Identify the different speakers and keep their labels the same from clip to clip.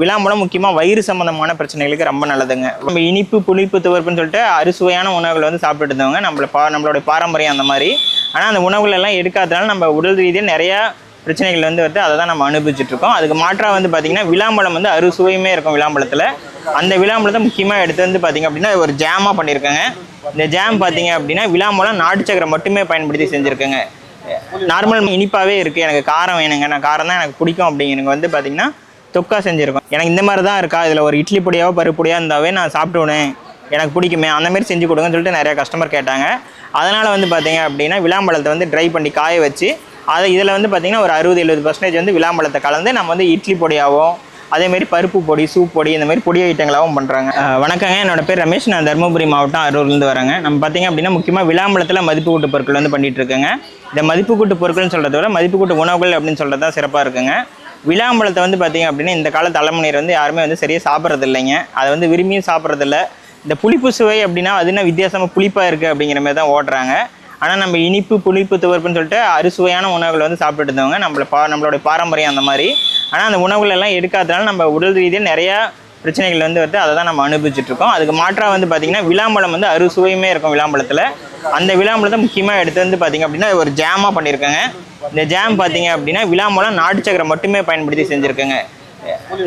Speaker 1: விளாம்பழம் முக்கியமாக வயிறு சம்பந்தமான பிரச்சனைகளுக்கு ரொம்ப நல்லதுங்க. நம்ம இனிப்பு புளிப்பு துவர்ப்புன்னு சொல்லிட்டு அறுசுவையான உணவுகளை வந்து சாப்பிட்டுட்டு இருந்தவங்க நம்மள பா நம்மளுடைய பாரம்பரியம் அந்த மாதிரி. ஆனால் அந்த உணவுகள் எல்லாம் எடுக்காதனால நம்ம உடல் ரீதியாக நிறையா பிரச்சனைகள் வந்து வருது அதை தான் நம்ம அனுபவிச்சுட்ருக்கோம் அதுக்கு மாற்றாக வந்து பார்த்திங்கன்னா விளாம்பழம் வந்து அறுசுவையுமே இருக்கும் விளாம்பழத்தில். அந்த விளாம்பழத்தை முக்கியமாக எடுத்து வந்து பார்த்திங்க அப்படின்னா ஒரு ஜாமாக பண்ணியிருக்காங்க. இந்த ஜாம் பார்த்தீங்க அப்படின்னா விளாம்பழம் நாட்டு சக்கரை மட்டுமே பயன்படுத்தி செஞ்சுருக்கேங்க. நார்மல் இனிப்பாகவே இருக்குது எனக்கு காரம் வேணுங்க. நான் காரம் தான் எனக்கு பிடிக்கும் அப்படிங்கிறவங்க வந்து பார்த்திங்கன்னா தொக்கா செஞ்சுருக்கோம். எனக்கு இந்த மாதிரி தான் இருக்கா? இதில் ஒரு இட்லி பொடியாவோ பருப்பு பொடியாக இருந்தாவே நான் சாப்பிடுவேன். எனக்கு பிடிக்குமே. அந்த மாதிரி செஞ்சு கொடுங்கன்னு சொல்லிட்டு நிறைய கஸ்டமர் கேட்டாங்க. அதனால் வந்து பார்த்தீங்க அப்படின்னா விளாம்பழத்தை வந்து ட்ரை பண்ணி காய வச்சு அதை இதில் வந்து பார்த்திங்கன்னா ஒரு அறுபது எழுபது பர்சன்டேஜ் வந்து விளாம்பழத்தை கலந்து நம்ம வந்து இட்லி பொடியாகவும் அதேமாரி பருப்பு பொடி சூப் பொடி இந்த மாதிரி பொடி ஐட்டங்களாகவும் பண்ணுறாங்க வணக்கங்க. என்னோட பேர் ரமேஷ். நான் தருமபுரி மாவட்டம் அரூர்லேருந்து வரேங்க. நம்ம பார்த்தீங்க அப்படின்னா முக்கியமாக விளாம்பழத்தில் மதிப்பு கூட்டு பொருட்கள் வந்து பண்ணிகிட்ருக்கேங்க இருக்கேங்க. இந்த மதிப்பு கூட்டு பொருட்கள்னு சொல்கிறத விட மதிப்பு கூட்டு உணவுகள் அப்படின்னு சொல்கிறது தான் சிறப்பாக இருக்குங்க. விளாம்பழத்தை வந்து பார்த்தீங்க அப்படின்னா இந்த கால தலைமுறையினர் வந்து யாருமே வந்து சரியாக சாப்பிட்றது இல்லைங்க. அதை வந்து விரும்பியும் சாப்பிட்றதில்ல இந்த புளிப்பு சுவை அப்படின்னா அது என்ன வித்தியாசமாக புளிப்பாக இருக்குது அப்படிங்கிற மாதிரி தான் ஓடுறாங்க ஆனால் நம்ம இனிப்பு புளிப்பு துவர்ப்புன்னு சொல்லிட்டு அறுசுவையான உணவுகளை வந்து சாப்பிட்டுட்டு இருந்தவங்க நம்மள பா நம்மளுடைய பாரம்பரியம் அந்த மாதிரி. ஆனால் அந்த உணவுகளெல்லாம் எடுக்காதனால நம்ம உடல் ரீதியாக நிறையா பிரச்சனைகள் வந்து வருது அதை தான் நம்ம அனுபவிச்சுட்ருக்கோம் அதுக்கு மாற்றாக வந்து பார்த்திங்கன்னா விளாம்பழம் வந்து அறுசுவையுமே இருக்கும் விளாம்பழத்தில். அந்த விளாம்பழத்தை முக்கியமாக எடுத்து வந்து பார்த்திங்க அப்படின்னா ஒரு ஜாமாக பண்ணியிருக்காங்க இந்த ஜாம் பார்த்தீங்க அப்படின்னா விளாம்பழம் நாட்டு சக்கரை மட்டுமே பயன்படுத்தி செஞ்சுருக்கேங்க.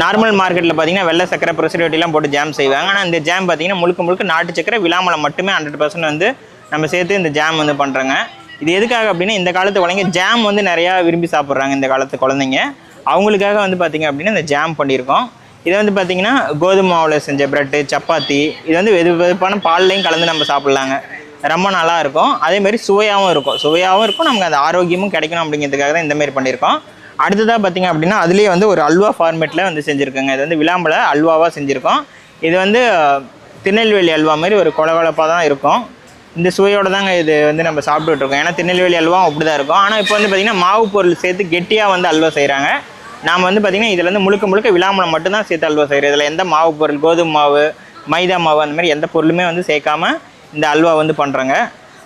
Speaker 1: நார்மல் மார்க்கெட்டில் பார்த்தீங்கன்னா வெள்ளை சக்கரை ப்ரெசர்வேட்டிவ்லாம் போட்டு ஜாம் செய்வாங்க. ஆனால் இந்த ஜாம் பார்த்தீங்கன்னா முழுக்க முழுக்க நாட்டு சக்கரை விளாம்பழம் மட்டுமே ஹண்ட்ரட் பர்சன்ட் வந்து நம்ம சேர்த்து இந்த ஜாம் வந்து பண்ணுறோங்க இது எதுக்காக அப்படின்னா இந்த காலத்து குழந்தைங்க ஜாம் வந்து நிறையா விரும்பி சாப்பிட்றாங்க இந்த காலத்து குழந்தைங்க. அவங்களுக்காக வந்து பார்த்திங்க அப்படின்னா இந்த ஜாம் பண்ணியிருக்கோம் இதை வந்து பார்த்திங்கன்னா கோதுமை மாவில் செஞ்ச ப்ரெட்டு சப்பாத்தி இது வந்து வெது வெதுப்பான பால்லையும் கலந்து நம்ம சாப்பிட்லாங்க. ரொம்ப நல்லா இருக்கும். அதேமாரி சுவையாகவும் இருக்கும். சுவையாகவும் இருக்கும். நமக்கு அந்த ஆரோக்கியமும் கிடைக்கணும் அப்படிங்கிறதுக்காக தான் இந்தமாரி பண்ணியிருக்கோம். அடுத்ததாக பார்த்தீங்க அப்படின்னா அதுலேயே வந்து ஒரு அல்வா ஃபார்மேட்டில் வந்து செஞ்சுருக்கோங்க. இது வந்து விளாம்பழ அல்வாவாக செஞ்சுருக்கோம். இது வந்து திருநெல்வேலி அல்வா மாதிரி ஒரு கொலகொலப்பாக தான் இருக்கும். இந்த சுவையோடு தாங்க இது வந்து நம்ம சாப்பிட்டுட்டு இருக்கோம் ஏன்னா திருநெல்வேலி அல்வா அப்படி தான் இருக்கும். ஆனால் இப்போ வந்து பார்த்திங்கன்னா மாவு பொருள் சேர்த்து கெட்டியாக வந்து அல்வா செய்கிறாங்க நாம் வந்து பார்த்திங்கன்னா இதில் வந்து முழுக்க முழுக்க விளாம்பழம் மட்டும்தான் சேர்த்து அல்வா செய்கிறோம் இதில் எந்த மாவு பொருள் கோதுமை மாவு மைதா மாவு அந்த மாதிரி எந்த பொருளுமே வந்து சேர்க்காம இந்த அல்வா வந்து பண்ணுறாங்க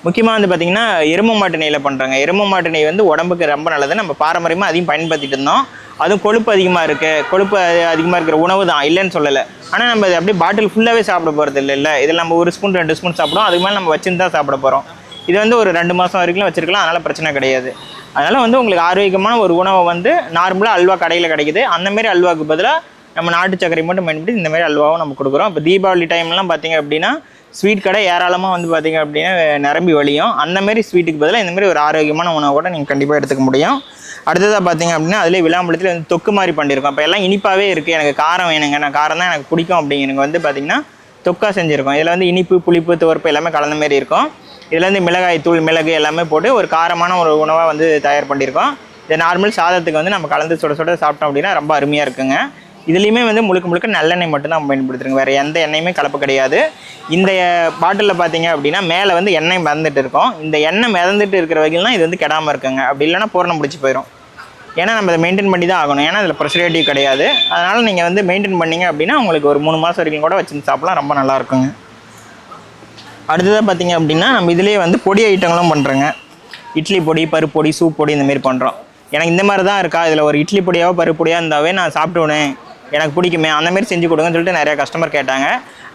Speaker 1: முக்கியமாக வந்து பார்த்திங்கன்னா எருமை மாட்டு நெய்யில் பண்ணுறாங்க எருமை மாட்டு நெய் வந்து உடம்புக்கு ரொம்ப நல்லது. நம்ம பாரம்பரியமாக அதையும் பயன்படுத்திட்டு இருந்தோம். அதுவும் கொழுப்பு அதிகமாக இருக்குது கொழுப்பு அதிகமாக இருக்கிற உணவு தான். இல்லைன்னு சொல்லலை. ஆனால் நம்ம இது அப்படியே பாட்டில் ஃபுல்லாகவே சாப்பிட போகிறது இல்லை இல்லை. இதில் நம்ம ஒரு ஸ்பூன் ரெண்டு ஸ்பூன் சாப்பிடுவோம். அதுக்கு மேலே நம்ம வச்சுன்னு தான் சாப்பிட போகிறோம் இது வந்து ஒரு ரெண்டு மாதம் வரைக்கும் வச்சுருக்கலாம். அதனால் பிரச்சனை கிடையாது. அதனால் வந்து உங்களுக்கு ஆரோக்கியமான ஒரு உணவை வந்து நார்மலாக அல்வா கடையில் கிடைக்குது. அந்தமாரி அல்வாவுக்கு பதிலாக நம்ம நாட்டு சர்க்கரை மட்டும் பயன்படுத்தி இந்தமாரி அல்வாவும் நம்ம கொடுக்குறோம். இப்போ தீபாவளி டைம்லாம் பார்த்திங்க அப்படின்னா ஸ்வீட் கடை ஏராளமாக வந்து பார்த்தீங்க அப்படின்னா நிரம்பி வழியும். அந்தமாரி ஸ்வீட்டுக்கு பதிலாக இந்தமாரி ஒரு ஆரோக்கியமான உணவு கூட நீங்கள் கண்டிப்பாக எடுத்துக்க முடியும். அடுத்ததாக பார்த்தீங்க அப்படின்னா அதிலே விளாம்பழத்தில் வந்து தொக்கு மாதிரி பண்ணியிருக்கோம் இப்போ எல்லாம் இனிப்பாகவே இருக்குது எனக்கு காரம் வேணுங்க. நான் காரம் தான் எனக்கு பிடிக்கும் அப்படிங்கிறவங்க வந்து பார்த்தீங்கன்னா தொக்கா செஞ்சுருக்கோம். இதில் வந்து இனிப்பு புளிப்பு துவர்ப்பு எல்லாமே கலந்த மாரி இருக்கும். இதில் வந்து மிளகாய் தூள் மிளகு எல்லாமே போட்டு ஒரு காரமான ஒரு உணவாக வந்து தயார் பண்ணியிருக்கோம் இது நார்மல் சாதத்துக்கு வந்து நம்ம கலந்து சுட சுட சாப்பிட்டோம் அப்படின்னா ரொம்ப அருமையாக இருக்குங்க. இதுலேயுமே வந்து முழுக்க முழுக்க நல்லெண்ணெய் மட்டும் தான் வேறு எந்த எண்ணெயுமே கலப்பு கிடையாது. இந்த பாட்டிலில் பார்த்தீங்க அப்படின்னா மேலே வந்து எண்ணெய் மிதந்துட்டு இருக்கும். இந்த எண்ணெய் மிதந்துட்டு இருக்கிற வகையில்னா இது வந்து கெடாமல் இருக்குங்க. அப்படி இல்லைன்னா பூரணம் பிடிச்சி போயிடும் ஏன்னா நம்ம அதை மெயின்டைன் பண்ணி தான் ஆகணும். ஏன்னா அதில் ப்ரெசர்வேட்டிவ் கிடையாது. அதனால் நீங்கள் வந்து மெயின்டைன் பண்ணீங்க அப்படின்னா உங்களுக்கு ஒரு மூணு மாதம் வரைக்கும் கூட வச்சு சாப்பிட்லாம். ரொம்ப நல்லா இருக்குங்க. அடுத்ததாக பார்த்தீங்க அப்படின்னா நம்ம இதுலேயே வந்து பொடி ஐட்டங்களும் பண்ணுறோங்க இட்லி பொடி பருப்பு பொடி சூப் பொடி இந்தமாரி பண்ணுறோம் எனக்கு இந்த மாதிரி தான் இருக்கா? இதில் ஒரு இட்லி பொடியாவோ பருப்பு பொடியாக இருந்தாவே நான் சாப்பிடுவேன் எனக்கு பிடிக்குமே அந்த மாதிரி செஞ்சு கொடுங்கன்னு சொல்லிட்டு நிறைய கஸ்டமர் கேட்டாங்க.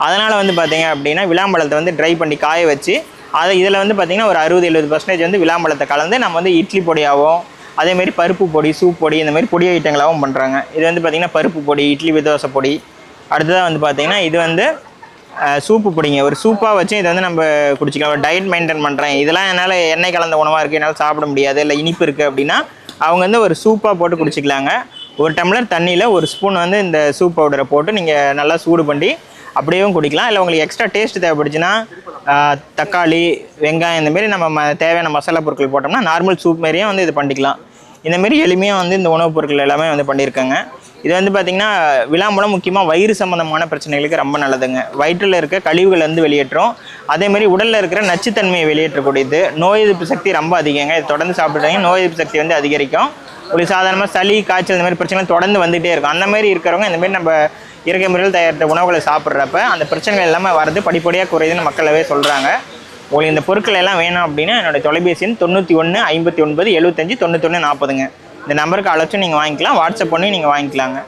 Speaker 1: அதனால் வந்து பார்த்திங்க அப்படின்னா விளாம்பழத்தை வந்து ட்ரை பண்ணி காய வச்சு அதை இதில் வந்து பார்த்திங்கன்னா ஒரு அறுபது எழுபது பர்சன்டேஜ் வந்து விளாம்பழத்தை கலந்து நம்ம வந்து இட்லி பொடியாகவும் அதேமாரி பருப்பு பொடி சூப் பொடி இந்த மாதிரி பொடி ஐட்டங்களாகவும் பண்ணுறாங்க இது வந்து பார்த்திங்கன்னா பருப்பு பொடி இட்லி விதோசை பொடி. அடுத்ததாக வந்து பார்த்திங்கன்னா இது வந்து சூப்பு பொடிங்க. ஒரு சூப்பாக வச்சு இதை வந்து நம்ம குடிச்சிக்கலாம். டயட் மெயின்டைன் பண்ணுறேன் இதெல்லாம் என்னால் எண்ணெய் கலந்த உணவாக இருக்குது என்னால் சாப்பிட முடியாது. இல்லை இனிப்பு இருக்குது அப்படின்னா அவங்க வந்து ஒரு சூப்பாக போட்டு குடிச்சிக்கலாங்க. ஒரு டம்ளர் தண்ணியில் ஒரு ஸ்பூன் வந்து இந்த சூப் பவுடரை போட்டு நீங்கள் நல்லா சூடு பண்ணி அப்படியும் குடிக்கலாம். இல்லை உங்களுக்கு எக்ஸ்ட்ரா டேஸ்ட் தேவைப்படுச்சுன்னா தக்காளி வெங்காயம் இந்தமாரி நம்ம ம- தேவையான மசாலா பொருட்கள் போட்டோம்னா நார்மல் சூப் மாரியும் வந்து இது பண்ணிக்கலாம். இந்தமாரி எளிமையாக வந்து இந்த உணவுப் பொருட்கள் எல்லாமே வந்து பண்ணியிருக்காங்க. இது வந்து பார்த்திங்கன்னா விளாம்பழம் முக்கியமாக வயிறு சம்மந்தமான பிரச்சனைகளுக்கு ரொம்ப நல்லதுங்க. வயிற்றில் இருக்க கழிவுகள் வந்து வெளியேற்றும். அதேமாதிரி உடலில் இருக்கிற நச்சுத்தன்மையை வெளியேற்றக்கூடியது. நோய் எதிர்ப்பு சக்தி ரொம்ப அதிகங்க. இது தொடர்ந்து சாப்பிட்றீங்க நோய் எதிர்ப்பு சக்தி வந்து அதிகரிக்கும். ஒரு சாதாரணமாக சளி காய்ச்சல் இந்த மாதிரி பிரச்சனைகள் தொடர்ந்து வந்துகிட்டே இருக்கும். அந்த மாதிரி இருக்கிறவங்க இந்த மாதிரி நம்ம இயற்கை முறையில் தயாரித்த உணவுகளை சாப்பிட்றப்ப அந்த பிரச்சனைகள் எல்லாமே வரது படிப்படியாக குறையுதுன்னு மக்களவே சொல்கிறாங்க உங்களுக்கு இந்த பொருட்கள் எல்லாம் வேணும் அப்படின்னா என்னுடைய தொலைபேசி எண் தொண்ணூற்றி ஒன்று ஐம்பத்தி ஒன்பது எழுபத்தஞ்சு தொண்ணூத்தொன்று நாற்பதுங்க. இந்த நம்பருக்கு அழைச்சும் நீங்கள் வாங்கிக்கலாம். வாட்ஸ்அப் பண்ணி நீங்கள் வாங்கிக்கலாங்க.